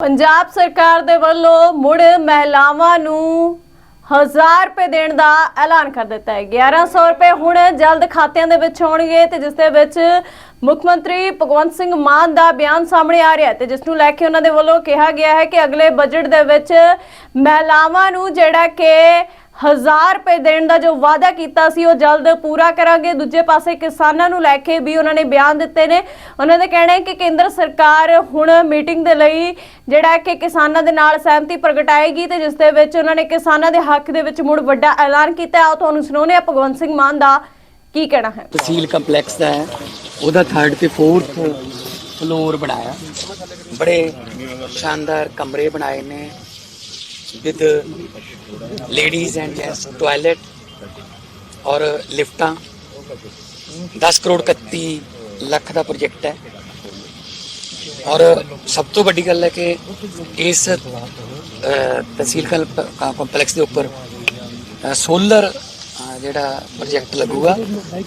ਪੰਜਾਬ ਸਰਕਾਰ ਦੇ ਵੱਲੋਂ ਮੁੜ ਮਹਿਲਾਵਾਂ ਨੂੰ 1000 ਰੁਪਏ ਦੇਣ ਦਾ ਐਲਾਨ ਕਰ ਦਿੱਤਾ ਹੈ। 1100 ਰੁਪਏ ਹੁਣ ਜਲਦ ਖਾਤਿਆਂ ਦੇ ਵਿੱਚ ਆਉਣਗੇ ਤੇ ਜਿਸ ਦੇ ਵਿੱਚ ਮੁੱਖ ਮੰਤਰੀ ਭਗਵੰਤ ਸਿੰਘ ਮਾਨ ਦਾ ਬਿਆਨ ਸਾਹਮਣੇ ਆ ਰਿਹਾ ਤੇ ਜਿਸ ਨੂੰ ਲੈ ਕੇ ਉਹਨਾਂ ਦੇ ਵੱਲੋਂ ਕਿਹਾ ਗਿਆ ਹੈ ਕਿ ਅਗਲੇ ਬਜਟ ਦੇ ਵਿੱਚ ਮਹਿਲਾਵਾਂ ਨੂੰ ਜਿਹੜਾ ਕਿ 1000 ਰੁਪਏ ਦੇਣ ਦਾ ਜੋ ਵਾਅਦਾ ਕੀਤਾ ਸੀ, ਉਹ ਜਲਦ ਪੂਰਾ ਕਰਾਂਗੇ। ਦੂਜੇ ਪਾਸੇ ਕਿਸਾਨਾਂ ਨੂੰ ਲੈ ਕੇ ਵੀ ਉਹਨਾਂ ਨੇ ਬਿਆਨ ਦਿੱਤੇ ਨੇ। ਉਹਨਾਂ ਦਾ ਕਹਿਣਾ ਹੈ ਕਿ ਕੇਂਦਰ ਸਰਕਾਰ ਹੁਣ ਮੀਟਿੰਗ ਦੇ ਲਈ ਜਿਹੜਾ ਕਿ ਕਿਸਾਨਾਂ ਦੇ ਨਾਲ ਸਹਿਮਤੀ ਪ੍ਰਗਟਾਏਗੀ ਤੇ ਜਿਸ ਦੇ ਵਿੱਚ ਉਹਨਾਂ ਨੇ ਕਿਸਾਨਾਂ ਦੇ ਹੱਕ ਦੇ ਵਿੱਚ ਮੁੜ ਵੱਡਾ ਐਲਾਨ ਕੀਤਾ ਆਓ ਤੁਹਾਨੂੰ ਸੁਣਾਉਂਦੇ ਹਾਂ ਭਗਵੰਤ ਸਿੰਘ ਮਾਨ ਦਾ ਕੀ ਕਹਿਣਾ ਹੈ। ਤਹਿਸੀਲ ਕੰਪਲੈਕਸ ਦਾ ਹੈ। ਉਹਦਾ ਥਰਡ ਤੇ ਫੋਰਥ ਫਲੋਰ ਬਣਾਇਆ। ਬੜੇ ਸ਼ਾਨਦਾਰ ਕਮਰੇ ਬਣਾਏ ਨੇ। With ladies and gents toilet ਔਰ ਲਿਫਟਾਂ। 10 ਕਰੋੜ 31 ਲੱਖ ਦਾ ਪ੍ਰੋਜੈਕਟ ਹੈ। ਔਰ ਸਭ ਤੋਂ ਵੱਡੀ ਗੱਲ ਹੈ ਕਿ ਇਸ ਤਹਿਸੀਲ ਕੰਪਲੈਕਸ ਦੇ ਉੱਪਰ ਸੋਲਰ ਜਿਹੜਾ ਪ੍ਰੋਜੈਕਟ ਲੱਗੂਗਾ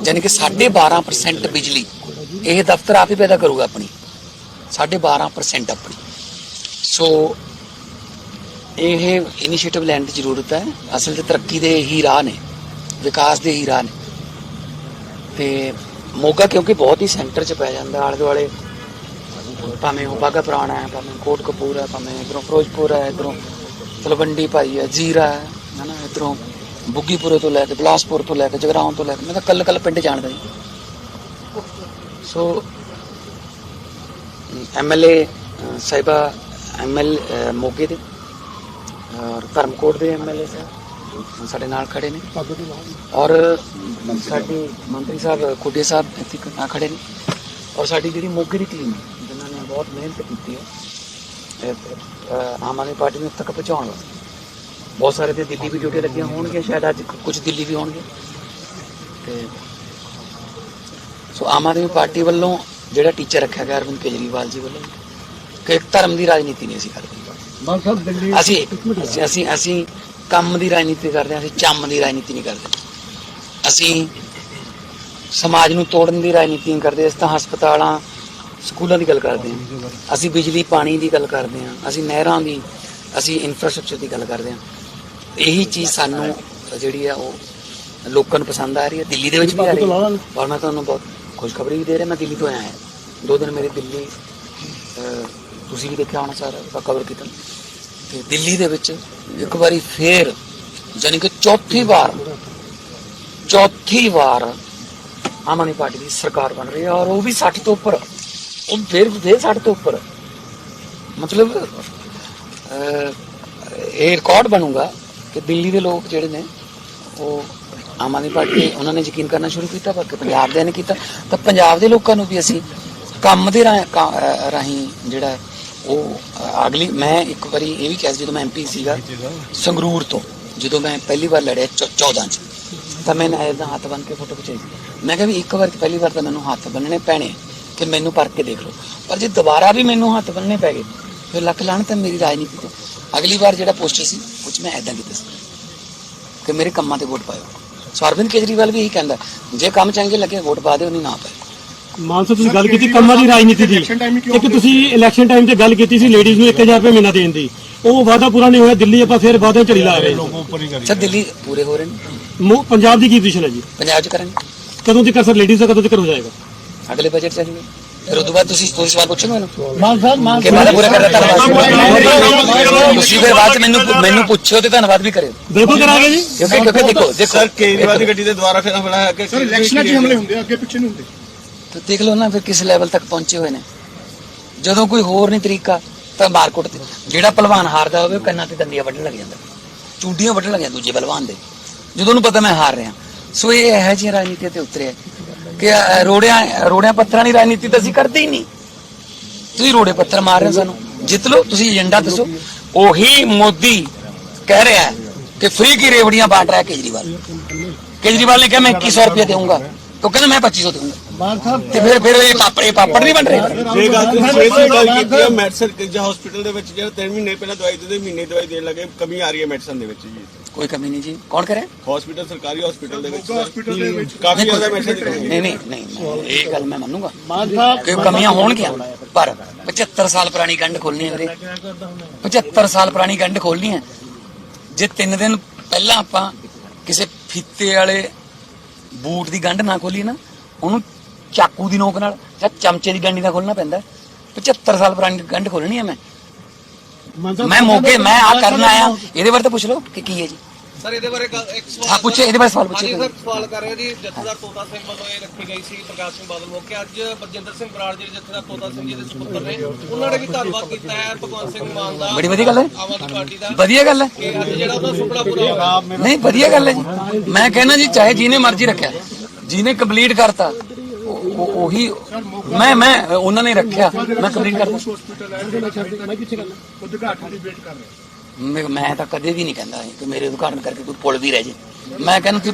ਯਾਨੀ ਕਿ 12.5% ਬਿਜਲੀ, ਇਹ ਦਫ਼ਤਰ ਆਪ ਹੀ ਪੈਦਾ ਕਰੂਗਾ ਆਪਣੀ। 12.5% ਆਪਣੀ। ਸੋ ਇਹ ਇਨੀਸ਼ੀਏਟਿਵ ਲੈਣ ਦੀ ਜ਼ਰੂਰਤ ਹੈ। ਅਸਲ 'ਚ ਤਰੱਕੀ ਦੇ ਹੀ ਰਾਹ ਨੇ, ਵਿਕਾਸ ਦੇ ਹੀ ਰਾਹ ਨੇ। ਤੇ ਮੋਗਾ ਕਿਉਂਕਿ ਬਹੁਤ ਹੀ ਸੈਂਟਰ 'ਚ ਪੈ ਜਾਂਦਾ ਆਲੇ ਦੁਆਲੇ ਭਾਵੇਂ ਉਹ ਬਾਗਾ ਪੁਰਾਣਾ ਹੈ, ਭਾਵੇਂ ਕੋਟ ਕਪੂਰ ਹੈ, ਭਾਵੇਂ ਇਧਰੋਂ ਫਿਰੋਜ਼ਪੁਰ ਹੈ, ਇਧਰੋਂ ਤਲਵੰਡੀ ਭਾਈ ਹੈ, ਜੀਰਾ ਹੈ, ਹਨਾ, ਇਧਰੋਂ ਬੁੱਗੀਪੁਰੇ ਤੋਂ ਲੈ ਕੇ, ਬਲਾਸਪੁਰ ਤੋਂ ਲੈ ਕੇ, ਜਗਰਾਉਂ ਤੋਂ ਲੈ ਕੇ, ਮੈਂ ਤਾਂ ਕੱਲ ਕੱਲ ਪਿੰਡ ਜਾਣਦਾ ਜੀ। ਸੋ ਐਮਐਲਏ ਸਾਹਿਬਾ ਐਮਐਲ ਮੋਗੇ ਦੇ ਔਰ ਧਰਮਕੋਟ ਦੇ ਐਮਐਲਏ ਸਾਹਿਬ ਸਾਡੇ ਨਾਲ ਖੜੇ ਨੇ। ਔਰ ਸਾਡੇ ਮੰਤਰੀ ਸਾਹਿਬ ਖੁੱਡੇ ਸਾਹਿਬ ਇੱਥੇ ਕ- ਆ ਖੜੇ ਨੇ। ਔਰ ਸਾਡੀ ਜਿਹੜੀ ਮੋਗੇ ਦੀ ਟੀਮ ਹੈ, ਜਿਨ੍ਹਾਂ ਨੇ ਬਹੁਤ ਮਿਹਨਤ ਕੀਤੀ ਹੈ ਆਮ ਆਦਮੀ ਪਾਰਟੀ ਨੂੰ ਇੱਥੇ ਤੱਕ ਪਹੁੰਚਾਉਣ ਵਾਸਤੇ। ਬਹੁਤ ਸਾਰੇ ਤੇ ਦਿੱਲੀ ਵੀ ਡਿਊਟੀ ਲੱਗੀਆਂ ਹੋਣਗੀਆਂ, ਸ਼ਾਇਦ ਅੱਜ ਕੁਝ ਦਿੱਲੀ ਵੀ ਹੋਣਗੇ। ਤੇ ਸੋ ਆਮ ਆਦਮੀ ਪਾਰਟੀ ਵੱਲੋਂ ਜਿਹੜਾ ਟੀਚਰ ਰੱਖਿਆ ਗਿਆ, ਅਰਵਿੰਦ ਕੇਜਰੀਵਾਲ ਜੀ ਵੱਲੋਂ, ਕਿ ਧਰਮ ਦੀ ਰਾਜਨੀਤੀ ਨਹੀਂ ਅਸੀਂ ਕਰਦੇ। ਅਸੀਂ ਅਸੀਂ- ਅਸੀਂ ਕੰਮ ਦੀ ਰਾਜਨੀਤੀ ਕਰਦੇ ਹਾਂ ਅਸੀਂ ਚੰਮ ਦੀ ਰਾਜਨੀਤੀ ਨਹੀਂ ਕਰਦੇ। ਅਸੀਂ ਸਮਾਜ ਨੂੰ ਤੋੜਨ ਦੀ ਰਾਜਨੀਤੀ ਨਹੀਂ ਕਰਦੇ ਅਸੀਂ ਤਾਂ ਹਸਪਤਾਲਾਂ ਸਕੂਲਾਂ ਦੀ ਗੱਲ ਕਰਦੇ ਹਾਂ। ਅਸੀਂ ਬਿਜਲੀ ਪਾਣੀ ਦੀ ਗੱਲ ਕਰਦੇ ਹਾਂ ਅਸੀਂ ਨਹਿਰਾਂ ਦੀ ਅਸੀਂ ਇਨਫਰਾਸਟ੍ਰਕਚਰ ਦੀ ਗੱਲ ਕਰਦੇ ਹਾਂ। ਇਹੀ ਚੀਜ਼ ਸਾਨੂੰ ਜਿਹੜੀ ਆ ਉਹ ਲੋਕਾਂ ਨੂੰ ਪਸੰਦ ਆ ਰਹੀ ਹੈ ਦਿੱਲੀ ਦੇ ਵਿੱਚ ਵੀ ਆ ਰਹੀ ਹੈ। ਔਰ ਮੈਂ ਤੁਹਾਨੂੰ ਬਹੁਤ ਖੁਸ਼ਖਬਰੀ ਵੀ ਦੇ ਰਿਹਾ ਮੈਂ ਦਿੱਲੀ ਤੋਂ ਆਇਆ ਹਾਂ। ਦੋ ਦਿਨ ਮੇਰੇ ਦਿੱਲੀ ਤੁਸੀਂ ਵੀ ਦੇਖਿਆ ਹੋਣਾ ਸਾਰਾ ਕਵਰ ਕੀਤਾ। ਤੇ ਦਿੱਲੀ ਦੇ ਵਿੱਚ ਇੱਕ ਵਾਰੀ ਫੇਰ ਯਾਨੀ ਕਿ ਚੌਥੀ ਵਾਰ ਚੌਥੀ ਵਾਰ ਆਮ ਆਦਮੀ ਪਾਰਟੀ ਦੀ ਸਰਕਾਰ ਬਣ ਰਹੀ ਹੈ ਔਰ ਉਹ ਵੀ 60 ਤੋਂ ਉੱਪਰ। ਉਹ ਫੇਰ ਫੇਰ 60 ਤੋਂ ਉੱਪਰ। ਮਤਲਬ ਇਹ ਰਿਕਾਰਡ ਬਣੂਗਾ ਕਿ ਦਿੱਲੀ ਦੇ ਲੋਕ ਜਿਹੜੇ ਨੇ, ਉਹ ਆਮ ਆਦਮੀ ਪਾਰਟੀ ਉਹਨਾਂ ਨੇ ਯਕੀਨ ਕਰਨਾ ਸ਼ੁਰੂ ਕੀਤਾ ਪਰ ਪੰਜਾਬ ਦੇ ਨੇ ਕੀਤਾ। ਤਾਂ ਪੰਜਾਬ ਦੇ ਲੋਕਾਂ ਨੂੰ ਵੀ ਅਸੀਂ ਕੰਮ ਦੇ ਰਾਹੀਂ ਜਿਹੜਾ ਉਹ, ਅਗਲੀ, ਮੈਂ ਇੱਕ ਵਾਰੀ ਇਹ ਵੀ ਕਿਹਾ ਸੀ ਜਦੋਂ ਮੈਂ ਐਮਪੀ ਸੀਗਾ, ਸੰਗਰੂਰ ਤੋਂ, ਜਦੋਂ ਮੈਂ ਪਹਿਲੀ ਵਾਰ ਲੜਿਆ 14 ਚ, ਤਾਂ ਮੈਂ ਇਹਦਾ ਹੱਥ ਬੰਨ ਕੇ ਫੋਟੋ ਖਿਚਾਈ। ਮੈਂ ਕਿਹਾ ਵੀ ਇੱਕ ਵਾਰ ਪਹਿਲੀ ਵਾਰ ਤਾਂ ਮੈਨੂੰ ਹੱਥ ਬੰਨਣੇ ਪੈਣੇ ਕਿ ਮੈਨੂੰ ਪਰਖ ਕੇ ਦੇਖ ਲਓ। ਪਰ ਜੇ ਦੁਬਾਰਾ ਵੀ ਮੈਨੂੰ ਹੱਥ ਬੰਨਣੇ ਪੈ ਗਏ, ਫਿਰ ਲੱਖ ਲਾਣ ਤਾਂ ਮੇਰੀ ਰਾਜਨੀਤੀ ਤੋਂ। ਅਗਲੀ ਵਾਰ ਜਿਹੜਾ ਪੋਸਟਰ ਸੀ ਕੁਝ ਮੈਂ ਐਦਾਂ ਕੀਤਾ ਸੀ ਕਿ ਮੇਰੇ ਕੰਮਾਂ ਤੇ ਵੋਟ ਪਾਇਓ। ਸੋ ਅਰਵਿੰਦ ਕੇਜਰੀਵਾਲ ਵੀ ਇਹੀ ਕਹਿੰਦਾ, ਜੇ ਕੰਮ ਚੰਗੇ ਲੱਗੇ, ਵੋਟ ਪਾ ਦਿਓ, ਨਹੀਂ ਨਾ ਪਾਇਓ। ਮਾਨ ਸਾਹਿਬ ਤੁਸੀਂ ਗੱਲ ਕੀਤੀ ਕੰਮਾਂ ਦੀ ਰਾਜਨੀਤੀ ਦੀ ਇੱਕ ਤੁਸੀਂ ਇਲੈਕਸ਼ਨ ਟਾਈਮ ਤੇ ਗੱਲ ਕੀਤੀ ਸੀ ਲੇਡੀਜ਼ ਨੂੰ 1000 ਰੁਪਏ ਮਹੀਨਾ ਦੇਣ ਦੀ। ਉਹ ਵਾਅਦਾ ਪੂਰਾ ਨਹੀਂ ਹੋਇਆ ਦਿੱਲੀ ਆਪਾਂ ਫਿਰ ਵਾਅਦੇ ਝੜੀ ਲਾ ਰਹੇ ਸਰ ਦਿੱਲੀ ਪੂਰੇ ਹੋ ਰਹੇ ਨੇ? ਮੋ- ਪੰਜਾਬ ਦੀ ਕੀ ਪੋਜੀਸ਼ਨ ਹੈ ਜੀ? ਪੰਜਾਬ ਚ ਕਰਾਂਗੇ। ਕਦੋਂ ਤੱਕ ਸਰ ਲੇਡੀਜ਼ ਦਾ ਕਦੋਂ ਤੱਕ ਹੋ ਜਾਏਗਾ? ਅਗਲੇ ਬਜਟ ਚਾਹੀਏ ਫਿਰ ਉਦੋਂ ਬਾਅਦ ਤੁਸੀਂ ਤੁਸੀਂ ਸਵਾਲ ਪੁੱਛੋਗੇ ਮੈਨੂੰ? ਮਾਨ ਸਾਹਿਬ ਮਾਨ ਕਿ ਮੈਂ ਤਾਂ ਪੂਰਾ ਕਰ ਧੰਨਵਾਦ। ਤੁਸੀਂ ਫਿਰ ਬਾਅਦ ਮੈਨੂੰ ਮੈਨੂੰ ਪੁੱਛੋ ਤੇ ਧੰਨਵਾਦ ਵੀ ਕਰਿਓ। ਬਿਲਕੁਲ ਕਰਾਂਗੇ ਜੀ। ਕਿਉਂਕਿ ਕਿਉਂਕਿ ਦੇਖੋ ਦੇਖੋ। ਸਰ ਕੇਜਰੀਵਾਲ ਦੀ ਗੱਡੀ ਦੇ ਦੁਆਰਾ ਫਿਰ ਹਮਲਾ ਹੈ ਕਿ ਸਰ ਇਲੈਕਸ਼ਨਾਂ 'ਚ ਹਮਲੇ ਹੁੰਦੇ ਆ ਅੱਗੇ ਪਿੱਛੇ ਨਹੀਂ ਹੁੰਦੇ। ਤਾਂ ਦੇਖ ਲਓ ਨਾ ਫਿਰ ਕਿਸ ਲੈਵਲ ਤੱਕ ਪਹੁੰਚੇ ਹੋਏ ਨੇ। ਜਦੋਂ ਕੋਈ ਹੋਰ ਨਹੀਂ ਤਰੀਕਾ, ਤਾਂ ਮਾਰਕੁੱਟ ਤੇ ਜਿਹੜਾ ਪਹਿਲਵਾਨ ਹਾਰਦਾ ਹੋਵੇ, ਉਹ ਕੰਨਾਂ ਤੇ ਦੰਦੀਆਂ ਵੱਢਣ ਲੱਗ ਜਾਂਦਾ। ਚੂਡੀਆਂ ਵੱਢਣ ਲੱਗ ਜਾਂਦਾ ਦੂਜੇ ਪਹਿਲਵਾਨ ਦੇ। ਜਦੋਂ ਉਹਨੂੰ ਪਤਾ ਮੈਂ ਹਾਰ ਰਿਹਾ। ਸੋ ਇਹ ਹੈ ਜੀ ਰਾਜਨੀਤੀ ਤੇ ਉਤਰਿਆ ਕਿ ਰੋੜਿਆਂ ਰੋੜਿਆਂ ਪੱਥਰਾਂ ਦੀ ਰਾਜਨੀਤੀ ਤਾਂ ਅਸੀਂ ਕਰਦੇ ਹੀ ਨਹੀਂ। ਤੁਸੀਂ ਰੋੜੇ ਪੱਥਰ ਮਾਰ ਰਹੇ ਹੋ ਸਾਨੂੰ। ਜਿੱਤ ਲਓ, ਤੁਸੀਂ ਏਜੰਡਾ ਦੱਸੋ। ਉਹੀ ਮੋਦੀ ਕਹਿ ਰਿਹਾ ਹੈ ਕਿ ਫ੍ਰੀ ਕੀ ਰੇਵੜੀਆਂ ਬਾਂਟ ਰਿਹਾ ਕੇਜਰੀਵਾਲ। ਕੇਜਰੀਵਾਲ ਨੇ ਕਿਹਾ, ਮੈਂ 2100 ਰੁਪਏ ਦੇਵਾਂਗਾ ਤਾਂ ਕਹਿੰਦਾ, ਮੈਂ 2500 ਦੇਵਾਂਗਾ ਤੇ ਫਿਰ ਫਿਰ ਇਹ ਪਾਪੜ ਇਹ ਪਾਪੜ ਨਹੀਂ ਬਣ ਰਹੇ? ਜੇ ਗੱਲ ਤੁਸੀਂ ਸਵੇਰ ਦੀ ਗੱਲ ਕੀਤੀ ਹੈ ਮੈਡੀਸਨ ਜਾਂ ਹਸਪੀਟਲ ਦੇ ਵਿੱਚ ਜਿਹੜਾ 3 ਮਹੀਨੇ ਪਹਿਲਾਂ ਦਵਾਈ ਦਿੰਦੇ ਮਹੀਨੇ ਦਵਾਈ ਦੇਣ ਲੱਗੇ ਕਮੀ ਆ ਰਹੀ ਹੈ ਮੈਡੀਸਨ ਦੇ ਵਿੱਚ ਜੀ। ਕੋਈ ਕਮੀ ਨਹੀਂ ਜੀ। ਕੌਣ ਕਰੇ ਹਸਪੀਟਲ ਸਰਕਾਰੀ ਹਸਪੀਟਲ ਦੇ ਵਿੱਚ ਮੋਗਾ ਹਸਪੀਟਲ ਦੇ ਵਿੱਚ। ਕਾਫੀ ਜ਼ਿਆਦਾ ਪੈਸੇ ਦਿਖਾਏ ਨਹੀਂ ਨਹੀਂ ਨਹੀਂ ਮੈਂ- ਇਹ ਗੱਲ ਮੈਂ ਮੰਨੂਗਾ। ਮਾਨ ਸਾਹਿਬ। ਕਿ ਕਮੀਆਂ ਹੋਣਗੀਆਂ? ਪਰ 75 ਸਾਲ ਪੁਰਾਣੀ ਗੰਢ ਖੋਲਣੀ ਹੈ ਵੀਰੇ। 75 ਸਾਲ ਪੁਰਾਣੀ ਗੰਢ ਖੋਲਣੀ ਹੈ। ਜੇ 3 ਦਿਨ ਪਹਿਲਾਂ ਆਪਾਂ ਕਿਸੇ ਫੀਤੇ ਵਾਲੇ ਬੂਟ ਦੀ ਗੰਢ ਨਾ ਖੋਲੀ ਨਾ ਉਹਨੂੰ ਚਾਕੂ ਦੀ ਨੋਕ ਨਾਲ ਜਾਂ ਚਮਚੇ ਦੀ ਗੰਢੀ ਨਾਲ ਖੋਲਣਾ ਪੈਂਦਾ। 75 ਸਾਲ ਪੁਰਾਣੀ ਗੰਢ ਖੋਲਣੀ ਹੈ ਮੈਂ। ਮੈਂ ਮੋਗੇ ਮੈਂ ਆ ਕਰਨ ਆਇਆ। ਇਹਦੇ ਬਾਰੇ ਤਾਂ ਪੁੱਛ ਲਓ ਕਿ ਕੀ ਹੈ ਜੀ। ਸਰ ਇਹਦੇ ਬਾਰੇ ਇੱਕ ਸਵਾਲ ਹਾਂ ਪੁੱਛੇ ਇਹਦੇ ਬਾਰੇ ਸਵਾਲ ਹਾਂਜੀ ਪੁੱਛੇ ਸਰ ਸਵਾਲ ਕਰ ਰਹੇ ਜੀ। ਜਥੇਦਾਰ ਤੋਤਾ ਸਿੰਘ ਵੱਲੋਂ ਇਹ ਰੱਖੀ ਗਈ ਸੀ ਪ੍ਰਕਾਸ਼ ਸਿੰਘ ਬਾਦਲ ਮੌਕੇ। ਅੱਜ ਬਰਜਿੰਦਰ ਸਿੰਘ ਬਰਾੜ ਜਿਹੜੇ ਜਥੇਦਾਰ ਤੋਤਾ ਸਿੰਘ ਜੀ ਦੇ ਸੁਪੁੱਤਰ ਨੇ ਉਹਨਾਂ ਨੇ ਵੀ ਧੰਨਵਾਦ ਕੀਤਾ ਹੈ। ਭਗਵੰਤ ਸਿੰਘ ਮਾਨ ਦਾ ਬੜੀ ਵਧੀਆ ਗੱਲ ਹੈ। ਆਮ ਆਦਮੀ ਪਾਰਟੀ ਦਾ। ਵਧੀਆ ਗੱਲ ਹੈ। ਕਿ ਅੱਜ ਜਿਹੜਾ ਉਹਦਾ ਸੁਪਨਾ ਪੂਰਾ ਹੋਇਆ। ਨਹੀਂ ਵਧੀਆ ਗੱਲ ਹੈ ਜੀ। ਮੈਂ ਕਹਿੰਦਾ ਜੀ ਚਾਹੇ ਜਿਹਨੇ ਮਰਜ਼ੀ ਰੱਖਿਆ ਜਿਹਨੇ ਕੰਪਲੀਟ ਕਰਤਾ ਉਹ- ਉਹੀ ਮੈਂ ਮੈਂ, ਉਹਨਾਂ ਨੇ ਰੱਖਿਆ। ਮੈਂ ਕੰਪਲੀਟ ਕਰਤਾ ਹਸਪੀਟਲ ਹੈ ਉਦਘਾਟਨ ਦੀ ਵੇਟ ਕਰ ਰਹੇ ਮੈਂ ਮੈਂ ਤਾਂ ਕਦੇ ਵੀ ਨਹੀਂ ਕਹਿੰਦਾ ਕਿ ਮੇਰੇ ਉਦਘਾਟਨ ਕਰਕੇ ਕੋਈ ਪੁੱਲ ਵੀ ਰਹਿ ਜੇ। ਮੈਂ ਕਹਿੰਦਾ